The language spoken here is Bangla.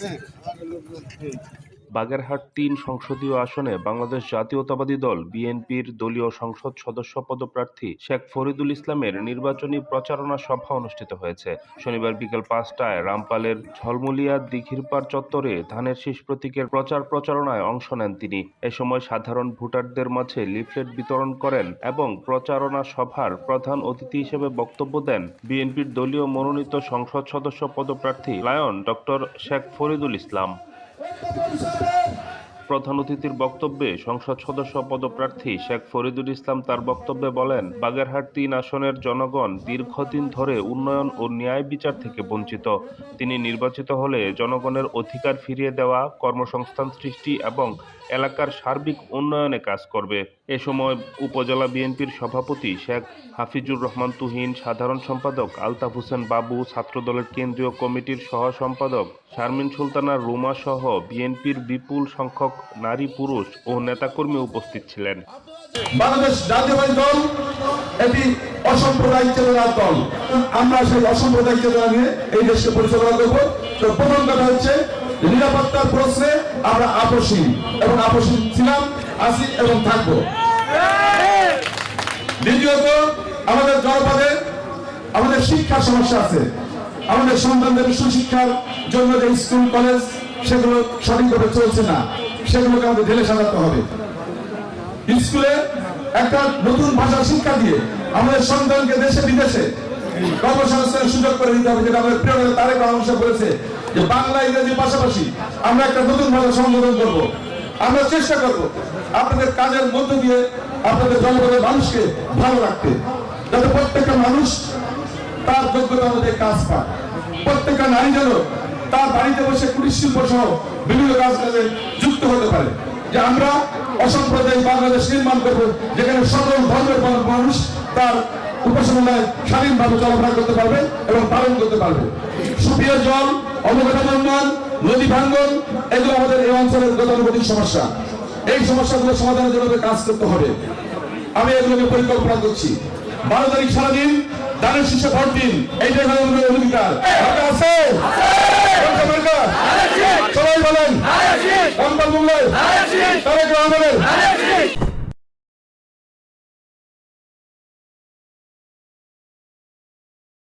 Yeah, I'm বাগেরহাট তিন সংসদীয় আসনে বাংলাদেশ জাতীয়তাবাদী দল, বিএনপির দলীয় সংসদ সদস্য পদপ্রার্থী শেখ ফরিদুল ইসলামের নির্বাচনী প্রচারণা সভা অনুষ্ঠিত হয়েছে। শনিবার বিকেল পাঁচটায় রামপালের ঝলমুলিয়া দিঘিরপাড় চত্বরে ধানের শীষ প্রতীকের প্রচার প্রচারণায় অংশ নেন তিনি। এ সময় সাধারণ ভোটারদের মাঝে লিফলেট বিতরণ করেন এবং প্রচারণা সভার প্রধান অতিথি হিসেবে বক্তব্য দেন বিএনপির দলীয় মনোনীত সংসদ সদস্য পদপ্রার্থী lion doctor Sheikh Faridul Islam. Palmas para o প্রধান অতিথির বক্তব্যে সংসদ সদস্য পদপ্রার্থী শেখ ফরিদুল ইসলাম তার বক্তব্যে বলেন, বাগেরহাট তিন আসনের জনগণ দীর্ঘদিন ধরে উন্নয়ন ও ন্যায় বিচার থেকে বঞ্চিত। তিনি নির্বাচিত হলে জনগণের অধিকার ফিরিয়ে দেওয়া, কর্মসংস্থান সৃষ্টি এবং এলাকার সার্বিক উন্নয়নে কাজ করবে। এ সময় উপজেলা বিএনপির সভাপতি শেখ হাফিজুর রহমান তুহিন, সাধারণ সম্পাদক আলতাফ হোসেন বাবু, ছাত্রদলের কেন্দ্রীয় কমিটির সহ সম্পাদক শারমিন সুলতানা রুমা সহ বিএনপির বিপুল সংখ্যক নারী, পুরুষ ও নেতাকর্মী উপস্থিত ছিলেন। বাংলাদেশ জাতীয়বাদী দল, এটি অসাম্প্রদায়িক চেতনার দল। আমরা সেই অসাম্প্রদায়িক চেতনা নিয়ে এই দেশকে পরিচালনা করব। তো প্রথম কথা হচ্ছে, নিরাপত্তার প্রশ্নে আমরা আপসীন এবং আপসীন ছিলাম, আছি এবং থাকব। দ্বিতীয়ত, আমাদের জনপদে আমাদের শিক্ষার সমস্যা আছে। আমাদের সন্তানদের সুশিক্ষার জন্য যে স্কুল, কলেজ, সেগুলো সঠিকভাবে চলছে না। সেগুলোকে আমাদের ঢেলে সাজাতে হবে। স্কুলে একটা নতুন ভাষা শিক্ষা দিয়ে আমাদের সন্তানকে দেশে, বিদেশে কর্মসংস্থানের সুযোগ করে দিতে হবে, যেটা আমাদের প্রিয় তারেক বলেছে যে বাংলা পাশাপাশি আমরা একটা নতুন ভাষা সংশোধন করব। আমরা চেষ্টা করব আপনাদের কাজের মধ্য দিয়ে আপনাদের জনগণের মানুষকে ভালো রাখতে, যাতে প্রত্যেকটা মানুষ তার যোগ্যতা অনুযায়ী কাজ পায়। প্রত্যেকটা নারী যেন তার বাড়িতে বসে কুটির শিল্প সহ বিভিন্ন কাজ কাজে যুক্ত হতে পারে। যে আমরা অসাম্প্রদায়িক বাংলাদেশ নির্মাণ করব, যেখানে সকল ধর্মের মানুষ তার উপাসনায় স্বাধীনভাবে চলাফেরা করতে পারবে এবং পালন করতে পারবে। সুপ্রিয় জল, অবকাঠামো উন্নয়ন নদী ভাঙ্গন, এগুলো আমাদের এই অঞ্চলের গতানুগতিক সমস্যা। এই সমস্যাগুলো সমাধানের জন্য কাজ করতে হবে। আমি এগুলোকে পরিকল্পনা করছি। বারো তারিখ সারাদিন, দানের শীর্ষে ভোট দিন। এইটাই আমাদের অধিকার। আছে? বাংলার তারেক রহমানের